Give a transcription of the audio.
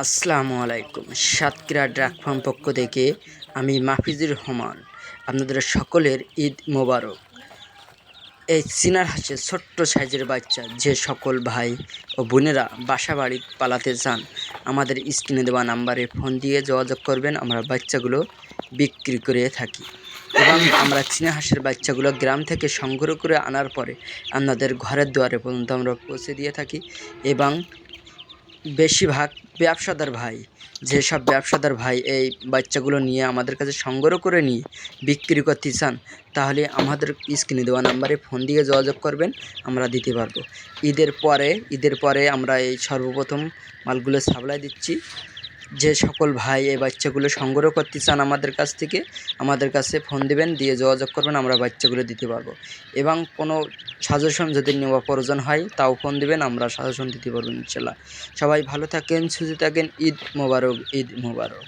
আসসালামু আলাইকুম। সাতক্ষীরা ড্রাক ফার্ম পক্ষ থেকে আমি মাফিজুর রহমান, আপনাদের সকলের ঈদ মোবারক। এই চিনার হাসে ছোট্ট সাইজের বাচ্চা, যে সকল ভাই ও বোনেরা বাসা বাড়ি পালাতে চান, আমাদের স্ক্রিনে দেওয়া নাম্বারে ফোন দিয়ে যোগাযোগ করবেন, আমরা বাচ্চাগুলো বিক্রি করে থাকি। এবং আমরা চীনা হাঁসের বাচ্চাগুলো গ্রাম থেকে সংগ্রহ করে আনার পরে, আপনাদের ঘরের দুয়ারে পর্যন্ত আমরা পৌঁছে দিয়ে থাকি এবং বেশিরভাগ ব্যবসাদার ভাই, যেসব ব্যবসাদার ভাই এই বাচ্চাগুলো নিয়ে আমাদের কাছে সংগ্রহ করে নিয়ে বিক্রি করতে চান, তাহলে আমাদের স্ক্রিনে দেওয়া নাম্বারে ফোন দিয়ে যোগাযোগ করবেন, আমরা দিতে পারব। ঈদের পরে ঈদের পরে আমরা এই সর্বপ্রথম মালগুলো সাপ্লাই দিচ্ছি। যে সকল ভাই এই বাচ্চাগুলো সংগ্রহ করতে চান আমাদের কাছ থেকে, আমাদের কাছে ফোন দিবেন, দিয়ে যোগাযোগ করবেন, আমরা বাচ্চাগুলো দিতে পারব। এবং কোনো সাজেশন যদি নেওয়া প্রয়োজন হয়, তাও ফোন দিবেন, আমরা সাজেশন দিতে পারব ইনশাল্লাহ। সবাই ভালো থাকেন, সুস্থ থাকেন, ঈদ মোবারক ঈদ মোবারক।